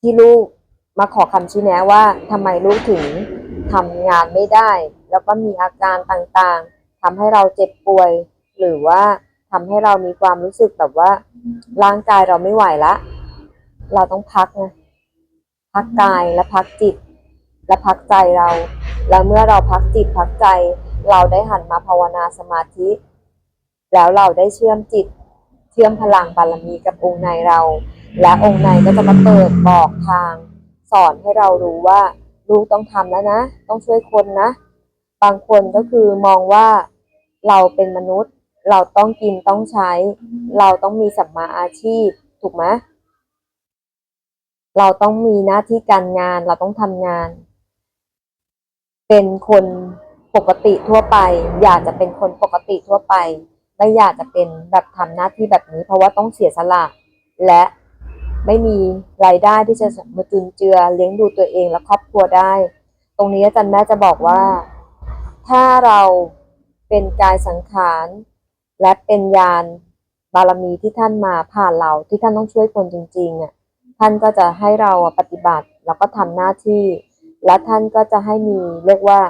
ที่ลูกมาขอคำชี้แนะว่าทำไมลูกถึงทำงานไม่ได้ แล้วก็มีอาการต่างๆทำให้เราเจ็บป่วย หรือว่าทำให้เรามีความรู้สึกแบบว่า ร่างกายเราไม่ไหวละ เราต้องพักไงพักกายและพักจิต และพักใจเรา แล้วเมื่อเราพักจิตพักใจ เราได้หันมาภาวนาสมาธิ แล้วเราได้เชื่อมจิต เชื่อมพลังบารมีกับองค์ในเรา และองค์ในก็จะมาเปิดบอกทาง สอนให้เรารู้ว่าลูกต้องทำแล้วนะ ต้องช่วยคนนะ บางคนก็คือมองว่าเราเป็นมนุษย์ เราต้องกินต้องใช้ เราต้องมีสัมมาอาชีพ ถูกไหมเราต้องมีหน้าที่การงานเราต้องทำงาน เป็นคนปกติทั่วไป อยากจะเป็นคนปกติทั่วไป ไม่อยากจะเป็นแบบทำหน้าที่แบบนี้ เพราะว่าต้องเสียสละและ ไม่มีรายได้ที่จะมาจุนเจือเลี้ยงดูตัวเองและครอบครัวได้ ตรงนี้อาจารย์แม่จะบอกว่า ถ้าเราเป็นกายสังขาร และเป็นญาณบารมีที่ท่านมาผ่านเราที่ท่านต้องช่วยคนจริงๆอะท่านก็จะให้เราปฏิบัติแล้วก็ทำหน้าที่ และท่านก็จะให้มีเรียกว่า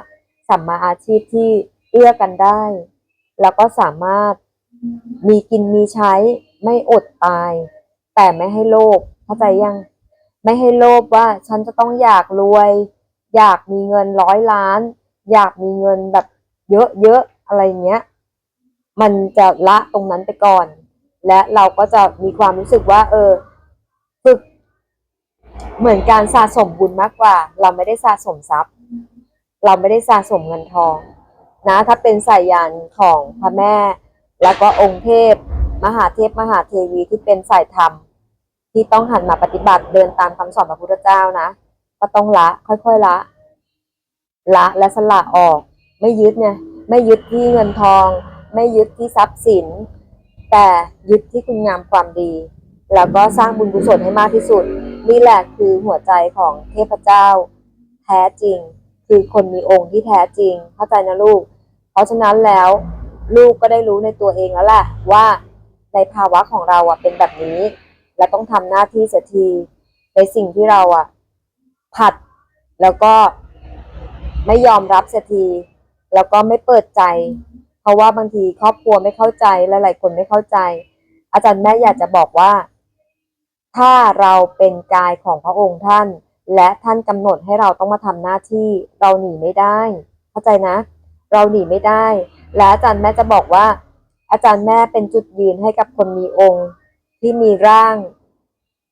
สัมมาอาชีพที่เอื้อกันได้ แล้วก็สามารถมีกินมีใช้ไม่อดตาย แต่ไม่ให้โลภเข้าใจยัง ไม่ให้โลภว่าฉันจะต้องอยากรวย อยากมีเงินร้อยล้าน อยากมีเงินแบบเยอะๆอะไรเงี้ย มันจะละตรงนั้นไปก่อน และเราก็จะมีความรู้สึกว่า เออฝึกเหมือนการสะสมบุญมากกว่า เราไม่ได้สะสมทรัพย์ เราไม่ได้สะสมเงินทอง นะ ถ้าเป็นสายยานของพระแม่ แล้วก็องค์เทพ มหาเทพมหาเทวีที่เป็นสายธรรม ที่ต้องหันมาปฏิบัติเดินตามคำสอนพระพุทธเจ้านะ ก็ต้องละ ค่อยๆละ ละและสละออก ไม่ยึดไงไม่ยึดที่เงินทอง ไม่ยึดที่ทรัพย์สิน แต่ยึดที่คุณงามความดี แล้วก็สร้างบุญกุศลให้มากที่สุด นี่แหละคือหัวใจของเทพเจ้า แท้จริง คือคนมีองค์ที่แท้จริง เข้าใจนะลูก เพราะฉะนั้นแล้วลูกก็ได้รู้ในตัวเองแล้วแหละว่าในภาวะของเราอะเป็นแบบนี้ และต้องทำหน้าที่เสียทีในสิ่งที่เราอะผัดแล้วก็ไม่ยอมรับเสียทีแล้วก็ไม่เปิดใจ เพราะว่าบางทีครอบครัวไม่เข้าใจและหลายคนไม่เข้าใจ อาจารย์แม่อยากจะบอกว่า ถ้าเราเป็นกายของพระองค์ท่าน และท่านกำหนดให้เราต้องมาทำหน้าที่เราหนีไม่ได้ เข้าใจนะ เราหนีไม่ได้ และอาจารย์แม่จะบอกว่า อาจารย์แม่เป็นจุดยืนให้กับคนมีองค์ ที่มีร่าง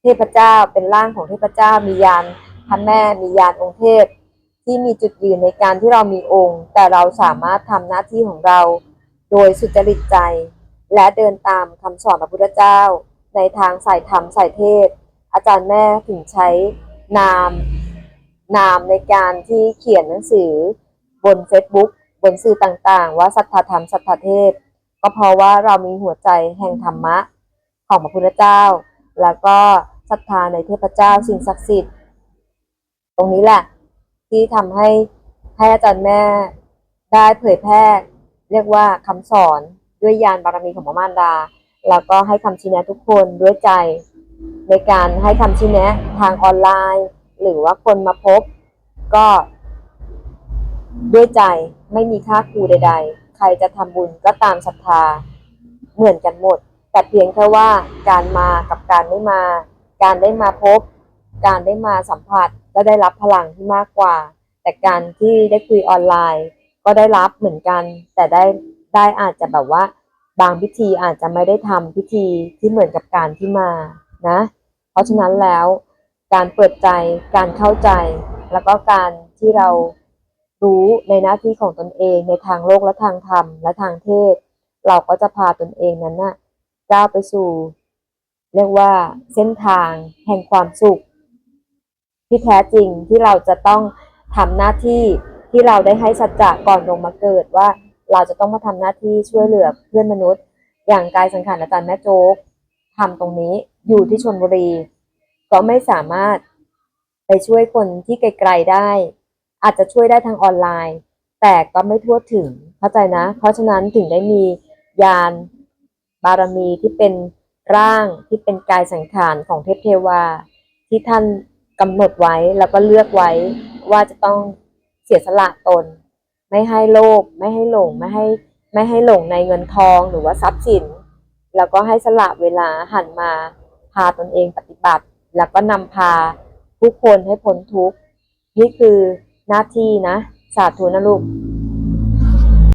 เทพเจ้าเป็นร่างของเทพเจ้า มียานพระแม่มียานองค์เทพ ที่มีจุดยืนในการที่เรามีองค์ แต่เราสามารถทำหน้าที่ของเรา โดยสุจริตใจ และเดินตามคำสอนพระพุทธเจ้า ในทางสายธรรมสายเทศ อาจารย์แม่ถึงใช้นาม นามในการที่เขียนหนังสือบน Facebook บนสื่อต่างๆ ว่าสัทธธรรมสัทธเทศ ก็เพราะว่าเรามีหัวใจแห่งธรรมะ ของพระพุทธเจ้า แล้วก็ศรัทธาในเทพเจ้าสิ่งศักดิ์สิทธิ์ ตรงนี้แหละ ที่ทำให้ให้อาจารย์แม่ได้เผยแพร่เรียกว่าคำสอนด้วยยานบารมีของพระมารดา แล้วก็ให้คำชี้แนะทุกคนด้วยใจ ในการให้คำชี้แนะทางออนไลน์ หรือว่าคนมาพบ ก็ด้วยใจไม่มีค่าครูใด ๆ ใครจะทำบุญก็ตามศรัทธาเหมือนกันหมด แต่เพียงแค่ว่าการมากับการไม่มา การได้มาพบ การได้มาสัมผัสก็ได้รับพลังที่มากกว่า แต่การที่ได้คุยออนไลน์ ก็ได้รับเหมือนกัน แต่ได้ได้อาจจะแบบว่า บางพิธีอาจจะไม่ได้ทำพิธีที่เหมือนกับการที่มานะ เพราะฉะนั้นแล้วการเปิดใจการเข้าใจ แล้วก็การที่เรารู้ในหน้าที่ของตนเองในทางโลกและทางธรรมและทางเทศ เราก็จะพาตนเองนั้นน่ะ ก้าวไปสู่ เรียกว่าเส้นทางแห่งความสุข ที่แท้จริงที่เราจะต้องทำหน้าที่ที่เราได้ให้สัจจะก่อนลงมาเกิดว่าเราจะต้องมาทำหน้าที่ช่วยเหลือเพื่อนมนุษย์ อย่างกายสังขารอาจารย์แม่โจ๊กทำตรงนี้อยู่ที่ชนบุรี ก็ไม่สามารถไปช่วยคนที่ไกลๆได้ อาจจะช่วยได้ทางออนไลน์ แต่ก็ไม่ทั่วถึงเข้าใจนะ เพราะฉะนั้นถึงได้มียาน บารมีที่เป็นร่างที่เป็นกายสังขารของเทพเทวา ที่ท่านกำหนดไว้แล้วก็เลือกไว้ว่าจะต้องเสียสละตน ไม่ให้โลภไม่ให้หลงไม่ให้ไม่ให้หลงในเงินทองหรือว่าทรัพย์สิน แล้วก็ให้สละเวลาหันมาพาตนเองปฏิบัติ แล้วก็นำพาผู้คนให้พ้นทุกข์นี่คือหน้าที่นะ สาธุนะลูก